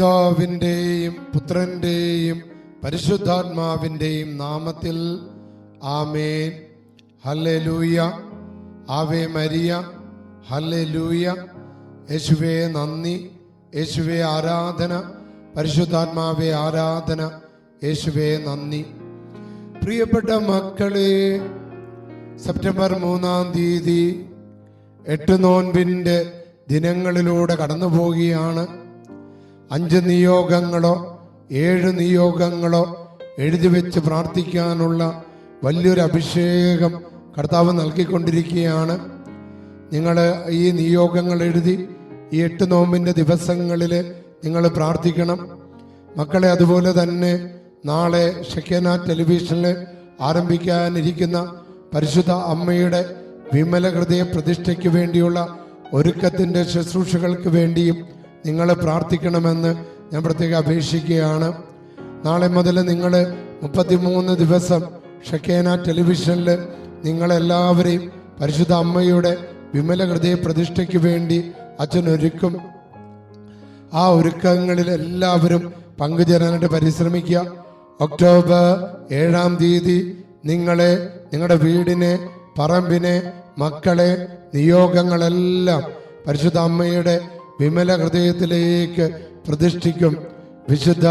പിതാവിന്റെയും പുത്രന്റെയും പരിശുദ്ധാത്മാവിന്റെയും നാമത്തിൽ ആമേൻ. ഹല്ലേ ലൂയ ആവേ മരിയ. ഹല്ലേ ലൂയ യേശുവേ നന്ദി. യേശുവേ ആരാധന. പരിശുദ്ധാത്മാവേ ആരാധന. യേശുവേ നന്ദി. പ്രിയപ്പെട്ട മക്കളെ സെപ്റ്റംബർ മൂന്നാം തീയതി എട്ട് നോൻപിന്റെ ദിനങ്ങളിലൂടെ കടന്നു പോവുകയാണ് അഞ്ച് നിയോഗങ്ങളോ ഏഴ് നിയോഗങ്ങളോ എഴുതി വെച്ച് പ്രാർത്ഥിക്കാനുള്ള വലിയൊരു അഭിഷേകം കർത്താവ് നൽകിക്കൊണ്ടിരിക്കുകയാണ്. നിങ്ങൾ ഈ നിയോഗങ്ങൾ എഴുതി ഈ എട്ട് നോമ്പിന്റെ ദിവസങ്ങളിൽ നിങ്ങൾ പ്രാർത്ഥിക്കണം. മക്കളെ അതുപോലെ തന്നെ നാളെ ഷെക്കേന ടെലിവിഷനിൽ ആരംഭിക്കാനിരിക്കുന്ന പരിശുദ്ധ അമ്മയുടെ വിമല ഹൃദയ പ്രതിഷ്ഠയ്ക്ക് വേണ്ടിയുള്ള ഒരുക്കത്തിന്റെ ശുശ്രൂഷകൾക്ക് വേണ്ടിയും നിങ്ങൾ പ്രാർത്ഥിക്കണമെന്ന് ഞാൻ പ്രത്യേകം അപേക്ഷിക്കുകയാണ്. നാളെ മുതൽ നിങ്ങൾ മുപ്പത്തിമൂന്ന് ദിവസം ഷക്കേന ടെലിവിഷനിൽ നിങ്ങളെല്ലാവരെയും പരിശുദ്ധ അമ്മയുടെ വിമല ഹൃദയ പ്രതിഷ്ഠയ്ക്ക് വേണ്ടി അച്ഛൻ ഒരുക്കും. ആ ഒരുക്കങ്ങളിൽ എല്ലാവരും പങ്കുചേരാനായിട്ട് പരിശ്രമിക്കുക. ഒക്ടോബർ ഏഴാം തീയതി നിങ്ങളെ നിങ്ങളുടെ വീടിനെ പറമ്പിനെ മക്കളെ നിയോഗങ്ങളെല്ലാം പരിശുദ്ധ അമ്മയുടെ വിമല ഹൃദയത്തിലേക്ക് പ്രതിഷ്ഠിക്കും. വിശുദ്ധ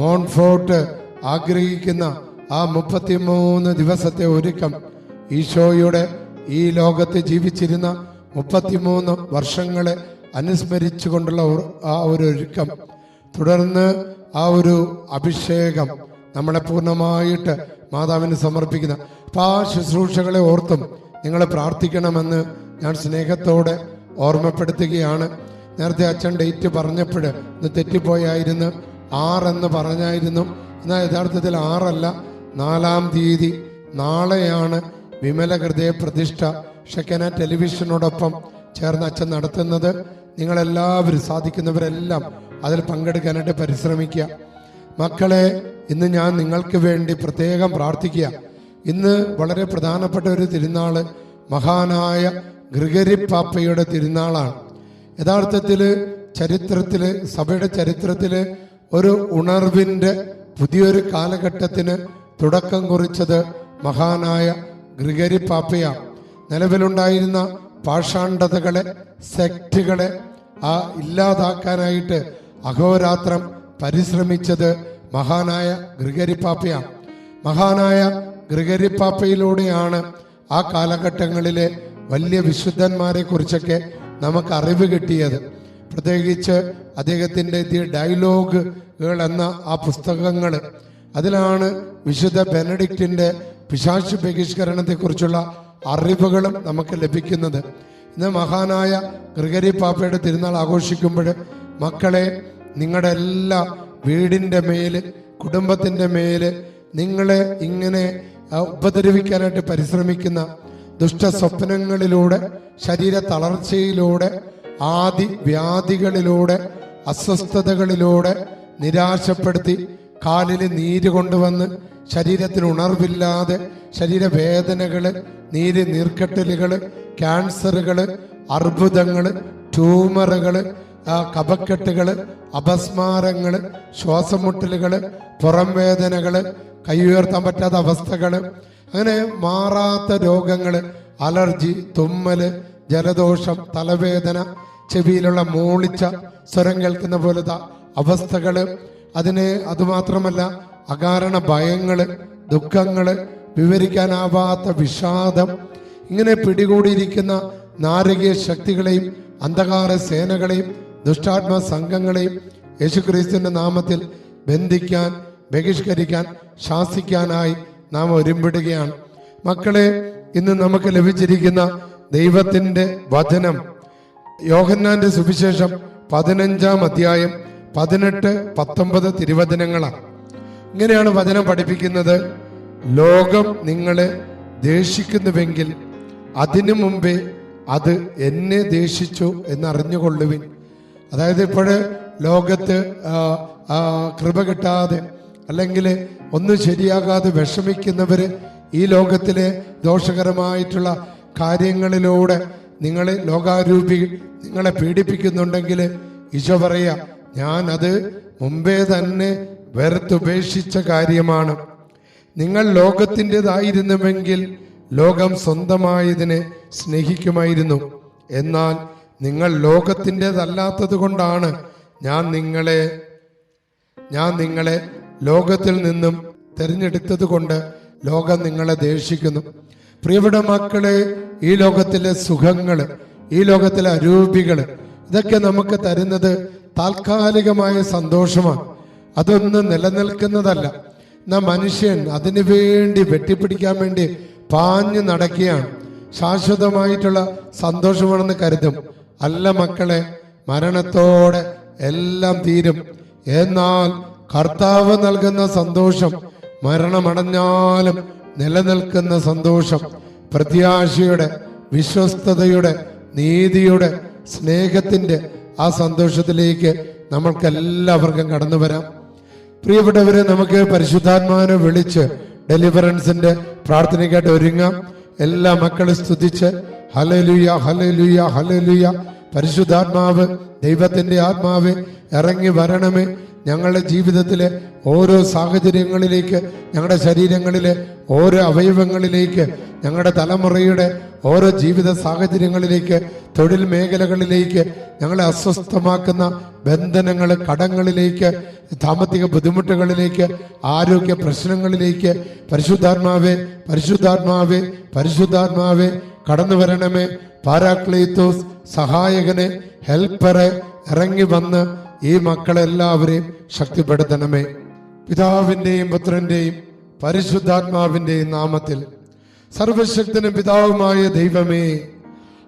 മോൺഫോർട്ട് ആഗ്രഹിക്കുന്ന ആ മുപ്പത്തിമൂന്ന് ദിവസത്തെ ഒരുക്കം ഈശോയുടെ ഈ ലോകത്ത് ജീവിച്ചിരുന്ന മുപ്പത്തിമൂന്ന് വർഷങ്ങളെ അനുസ്മരിച്ചുകൊണ്ടുള്ള കൊണ്ടുള്ള ആ ഒരു ഒരുക്കം. തുടർന്ന് ആ ഒരു അഭിഷേകം നമ്മളെ പൂർണമായിട്ട് മാതാവിന് സമർപ്പിക്കുന്ന. അപ്പം ആ ശുശ്രൂഷകളെ ഓർത്തും നിങ്ങൾ പ്രാർത്ഥിക്കണമെന്ന് ഞാൻ സ്നേഹത്തോടെ ഓർമ്മപ്പെടുത്തുകയാണ്. നേരത്തെ അച്ഛൻ ഡേറ്റ് പറഞ്ഞപ്പോൾ ഇത് തെറ്റിപ്പോയായിരുന്നു. ആറെന്ന് പറഞ്ഞായിരുന്നു. എന്നാൽ യഥാർത്ഥത്തിൽ ആറല്ല നാലാം തീയതി. നാളെയാണ് വിമല ഹൃദയ പ്രതിഷ്ഠ ഷെക്കന ടെലിവിഷനോടൊപ്പം ചേർന്ന് അച്ഛൻ നടത്തുന്നത്. നിങ്ങളെല്ലാവരും സാധിക്കുന്നവരെല്ലാം അതിൽ പങ്കെടുക്കാനായിട്ട് പരിശ്രമിക്കുക. മക്കളെ ഇന്ന് ഞാൻ നിങ്ങൾക്ക് വേണ്ടി പ്രത്യേകം പ്രാർത്ഥിക്കുക. ഇന്ന് വളരെ പ്രധാനപ്പെട്ട ഒരു തിരുനാൾ മഹാനായ ഗ്രിഗരി പാപ്പയുടെ തിരുനാളാണ്. യഥാർത്ഥത്തിൽ ചരിത്രത്തിൽ സഭയുടെ ചരിത്രത്തിൽ ഒരു ഉണർവിന്റെ പുതിയൊരു കാലഘട്ടത്തിന് തുടക്കം കുറിച്ചത് മഹാനായ ഗ്രിഗരി പാപ്പയാണ് നിലവിലുണ്ടായിരുന്ന പാഷാണ്ഡതകളെ സെക്റ്റുകളെ ആ ഇല്ലാതാക്കാനായിട്ട് അഹോരാത്രം പരിശ്രമിച്ചത് മഹാനായ ഗ്രിഗരി പാപ്പയാണ് മഹാനായ ഗ്രിഗരി പാപ്പയിലൂടെയാണ് ആ കാലഘട്ടങ്ങളിലെ വലിയ വിശുദ്ധന്മാരെ കുറിച്ചൊക്കെ നമുക്ക് അറിവ് കിട്ടിയത്. പ്രത്യേകിച്ച് അദ്ദേഹത്തിന്റെ ദി ഡയലോഗുകൾ എന്ന ആ പുസ്തകങ്ങൾ. അതിലാണ് വിശുദ്ധ ബെനഡിക്റ്റിന്റെ പിശാശു ബഹിഷ്കരണത്തെക്കുറിച്ചുള്ള അറിവുകളും നമുക്ക് ലഭിക്കുന്നത്. ഇന്ന് മഹാനായ ഗ്രിഗരി പാപ്പയുടെ തിരുനാൾ ആഘോഷിക്കുമ്പോൾ മക്കളെ നിങ്ങളുടെ എല്ലാ വീടിന്റെ മേൽ കുടുംബത്തിന്റെ മേൽ നിങ്ങളെ ഇങ്ങനെ ഉപദ്രവിക്കാനായിട്ട് പരിശ്രമിക്കുന്ന ദുഷ്ട സ്വപ്നങ്ങളിലൂടെ ശരീര തളർച്ചയിലൂടെ ആദി വ്യാധികളിലൂടെ അസ്വസ്ഥതകളിലൂടെ നിരാശപ്പെടുത്തി കാലിൽ നീര് കൊണ്ടുവന്ന് ശരീരത്തിന് ഉണർവില്ലാതെ ശരീരവേദനകൾ നീര് നീർക്കെട്ടലുകൾ ക്യാൻസറുകൾ അർബുദങ്ങൾ ട്യൂമറുകൾ ആ, കപക്കെട്ടുകൾ അപസ്മാരങ്ങൾ ശ്വാസമുട്ടലുകൾ പുറം വേദനകൾ കൈയുയർത്താൻ പറ്റാത്ത അവസ്ഥകൾ അങ്ങനെ മാറാത്ത രോഗങ്ങൾ അലർജി തുമ്മൽ ജലദോഷം തലവേദന ചെവിയിലുള്ള മൂളിച്ച സ്വരം കേൾക്കുന്ന പോലത്തെ അവസ്ഥകൾ അതിന് അതുമാത്രമല്ല അകാരണ ഭയങ്ങൾ ദുഃഖങ്ങൾ വിവരിക്കാനാവാത്ത വിഷാദം ഇങ്ങനെ പിടികൂടിയിരിക്കുന്ന നാരകീയ ശക്തികളെയും അന്ധകാര സേനകളെയും ദുഷ്ടാത്മ സംഘങ്ങളെയും യേശുക്രിസ്തുവിന്റെ നാമത്തിൽ ബന്ധിക്കാൻ ബഹിഷ്കരിക്കാൻ ശാസിക്കാനായി നാം ഒരുമ്പിടുകയാണ്. മക്കളെ ഇന്ന് നമുക്ക് ലഭിച്ചിരിക്കുന്ന ദൈവത്തിന്റെ വചനം യോഹന്നാന്റെ സുവിശേഷം പതിനഞ്ചാം അധ്യായം പതിനെട്ട് പത്തൊമ്പത് തിരുവചനങ്ങളാണ്. ഇങ്ങനെയാണ് വചനം പഠിപ്പിക്കുന്നത്. ലോകം നിങ്ങളെ ദേഷിക്കുന്നുവെങ്കിൽ അതിനു മുമ്പേ അത് എന്നെ ദേഷിച്ചു എന്നറിഞ്ഞുകൊള്ളുവിൻ. അതായത് ഇപ്പോഴ് ലോകത്ത് കൃപ കിട്ടാതെ അല്ലെങ്കിൽ ഒന്നും ശരിയാകാതെ വിഷമിക്കുന്നവർ ഈ ലോകത്തിലെ ദോഷകരമായിട്ടുള്ള കാര്യങ്ങളിലൂടെ നിങ്ങളെ ലോകാരൂപി നിങ്ങളെ പീഡിപ്പിക്കുന്നുണ്ടെങ്കിൽ ഈശോ പറയുക ഞാൻ അത് മുമ്പേ തന്നെ വെറുത്തുപേക്ഷിച്ച കാര്യമാണ്. നിങ്ങൾ ലോകത്തിന്റെതായിരുന്നുവെങ്കിൽ ലോകം സ്വന്തമായതിനെ സ്നേഹിക്കുമായിരുന്നു. എന്നാൽ നിങ്ങൾ ലോകത്തിന്റെതല്ലാത്തത് കൊണ്ടാണ് ഞാൻ നിങ്ങളെ ഞാൻ നിങ്ങളെ ലോകത്തിൽ നിന്നും തിരഞ്ഞെടുത്തത് കൊണ്ട് ലോകം നിങ്ങളെ ദേഷിക്കുന്നു. പ്രിയപ്പെട്ട മക്കളെ ഈ ലോകത്തിലെ സുഖങ്ങൾ ഈ ലോകത്തിലെ അരൂപികൾ ഇതൊക്കെ നമുക്ക് തരുന്നത് താൽക്കാലികമായ സന്തോഷമാണ്. അതൊന്നും നിലനിൽക്കുന്നതല്ല. എന്നാ മനുഷ്യൻ അതിനു വേണ്ടി വെട്ടിപ്പിടിക്കാൻ വേണ്ടി പാഞ്ഞു നടക്കുകയാണ്. ശാശ്വതമായിട്ടുള്ള സന്തോഷമാണെന്ന് കരുതും. അല്ല മക്കളെ മരണത്തോടെ എല്ലാം തീരും. എന്നാൽ കർത്താവ് നൽകുന്ന സന്തോഷം മരണമടഞ്ഞാലും നിലനിൽക്കുന്ന സന്തോഷം പ്രത്യാശയുടെ വിശ്വസ്തയുടെ നീതിയുടെ സ്നേഹത്തിന്റെ ആ സന്തോഷത്തിലേക്ക് നമ്മൾക്ക് എല്ലാവർക്കും കടന്നു വരാം. പ്രിയപ്പെട്ടവരെ നമുക്ക് പരിശുദ്ധാത്മാവിനെ വിളിച്ച് ഡെലിവറൻസിന്റെ പ്രാർത്ഥനയ്ക്കായിട്ട് ഒരുങ്ങാം. എല്ലാ മക്കളും സ്തുതിച്ച് ഹലലുയ ഹലലുയ ഹലലുയ പരിശുദ്ധാത്മാവ് ദൈവത്തിന്റെ ആത്മാവ് ഇറങ്ങി വരണമേ. ഞങ്ങളുടെ ജീവിതത്തിലെ ഓരോ സാഹചര്യങ്ങളിലേക്ക് ഞങ്ങളുടെ ശരീരങ്ങളിലെ ഓരോ അവയവങ്ങളിലേക്ക് ഞങ്ങളുടെ തലമുറയുടെ ഓരോ ജീവിത സാഹചര്യങ്ങളിലേക്ക് തൊഴിൽ മേഖലകളിലേക്ക് ഞങ്ങളെ അസ്വസ്ഥമാക്കുന്ന ബന്ധനങ്ങൾ കടങ്ങളിലേക്ക് സാമ്പത്തിക ബുദ്ധിമുട്ടുകളിലേക്ക് ആരോഗ്യ പ്രശ്നങ്ങളിലേക്ക്. പരിശുദ്ധാത്മാവേ പരിശുദ്ധാത്മാവേ പരിശുദ്ധാത്മാവേ കടന്നു വരണമേ. പാരാക്ലീത്തോസ് സഹായകനെ ഹെൽപ്പറെ ഇറങ്ങി വന്ന് ഈ മക്കളെല്ലാവരെയും ശക്തിപ്പെടുത്തണമേ. പിതാവിന്റെയും പുത്രന്റെയും പരിശുദ്ധാത്മാവിന്റെയും നാമത്തിൽ. സർവശക്തനും പിതാവുമായ ദൈവമേ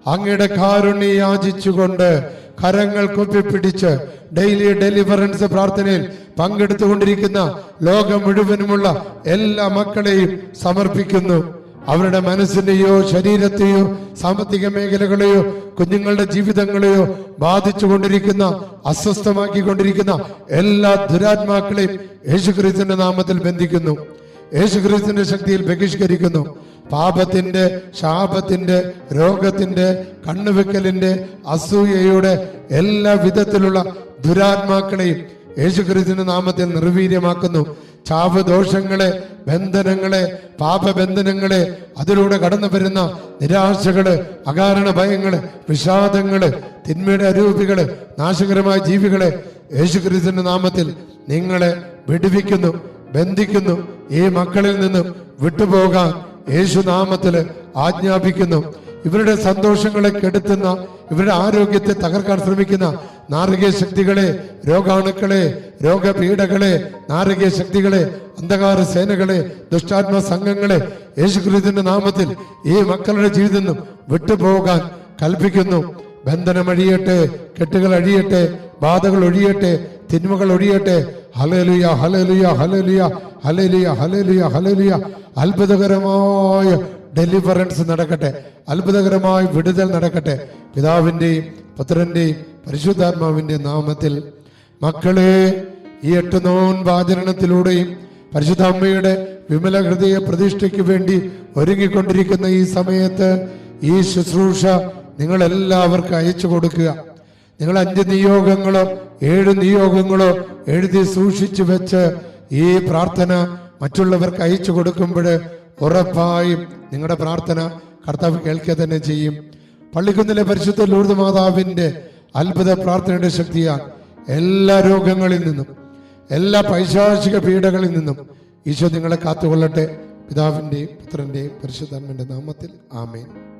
അങ്ങയുടെ കാരുണ്യ യാചിച്ചുകൊണ്ട് കരങ്ങൾ കുപ്പിപ്പിടിച്ച് ഡെയിലി ഡെലിവറൻസ് പ്രാർത്ഥനയിൽ പങ്കെടുത്തുകൊണ്ടിരിക്കുന്ന ലോകം മുഴുവനുമുള്ള എല്ലാ മക്കളെയും സമർപ്പിക്കുന്നു. അവരുടെ മനസ്സിനെയോ ശരീരത്തെയോ സാമ്പത്തിക മേഖലകളെയോ കുഞ്ഞുങ്ങളുടെ ജീവിതങ്ങളെയോ ബാധിച്ചു കൊണ്ടിരിക്കുന്ന അസ്വസ്ഥമാക്കിക്കൊണ്ടിരിക്കുന്ന എല്ലാ ദുരാത്മാക്കളെയും യേശുക്രിസ്തുവിന്റെ നാമത്തിൽ ബന്ധിക്കുന്നു. യേശുക്രിസ്തുവിന്റെ ശക്തിയിൽ ബഹിഷ്കരിക്കുന്നു. പാപത്തിന്റെ ശാപത്തിന്റെ രോഗത്തിന്റെ കണ്ണുവെക്കലിന്റെ അസൂയയുടെ എല്ലാ വിധത്തിലുള്ള ദുരാത്മാക്കളെയും യേശുക്രിസ്തുവിന്റെ നാമത്തിൽ നിർവീര്യമാക്കുന്നു. ചാവ് ദോഷങ്ങളെ ബന്ധനങ്ങളെ പാപബന്ധനങ്ങളെ അതിലൂടെ കടന്നു വരുന്ന നിരാശകൾ അകാരണ ഭയങ്ങൾ വിഷാദങ്ങൾ തിന്മയുടെ അരൂപികൾ നാശകരമായ ജീവികളെ യേശുക്രിസ്തുവിന്റെ നാമത്തിൽ നിങ്ങളെ വിടുവിക്കുന്നു ബന്ധിക്കുന്നു ഈ മക്കളിൽ നിന്നും വിട്ടുപോകാൻ യേശുനാമത്തിൽ ആജ്ഞാപിക്കുന്നു. ഇവരുടെ സന്തോഷങ്ങളെ കെടുത്തുന്ന ഇവരുടെ ആരോഗ്യത്തെ തകർക്കാൻ ശ്രമിക്കുന്ന നാരകീയ ശക്തികളെ രോഗാണുക്കളെ രോഗപീഠകളെ നാരകീയ ശക്തികളെ അന്ധകാര സേനകളെ ദുഷ്ടാത്മ സംഘങ്ങളെ യേശുക്രിസ്തുവിന്റെ നാമത്തിൽ ഈ മക്കളുടെ ജീവിതത്തിൽ നിന്നും വിട്ടുപോകാൻ കൽപ്പിക്കുന്നു. ബന്ധനം അഴിയട്ടെ കെട്ടുകൾ അഴിയട്ടെ ബാധകൾ ഒഴിയട്ടെ തിന്മകൾ ഒഴിയട്ടെ. ഹലലുയ ഹലലുയ ഹലലുയ ഹലലുയ ഹലലുയ ഹലലുയ അത്ഭുതകരമായ ഡെലിവറൻസ് നടക്കട്ടെ. അത്ഭുതകരമായ വിടുതൽ നടക്കട്ടെ. പിതാവിന്റെയും പുത്രന്റെയും പരിശുദ്ധാത്മാവിന്റെ നാമത്തിൽ മക്കളെ ഈ എട്ട് നോൻ വാചനത്തിലൂടെയും പരിശുദ്ധ അമ്മയുടെ വിമല ഹൃദയ പ്രതിഷ്ഠയ്ക്ക് വേണ്ടി ഒരുങ്ങിക്കൊണ്ടിരിക്കുന്ന ഈ സമയത്ത് ഈ ശുശ്രൂഷ നിങ്ങളെല്ലാവർക്കും അയച്ചു കൊടുക്കുക. നിങ്ങൾ അഞ്ച് നിയോഗങ്ങളോ ഏഴ് നിയോഗങ്ങളോ എഴുതി സൂക്ഷിച്ചു വെച്ച് ഈ പ്രാർത്ഥന മറ്റുള്ളവർക്ക് അയച്ചു കൊടുക്കുമ്പോൾ ഉറപ്പായും നിങ്ങളുടെ പ്രാർത്ഥന കർത്താവ് കേൾക്കുക തന്നെ ചെയ്യും. പള്ളിക്കുന്നിലെ പരിശുദ്ധ ലൂർദ് മാതാവിന്റെ അത്ഭുത പ്രാർത്ഥനയുടെ ശക്തിയാൽ എല്ലാ രോഗങ്ങളിൽ നിന്നും എല്ലാ പൈശാചിക പീഡകളിൽ നിന്നും ഈശോ നിങ്ങളെ കാത്തുകൊള്ളട്ടെ. പിതാവിന്റെയും പുത്രന്റെയും പരിശുദ്ധാത്മന്റെ നാമത്തിൽ ആമേൻ.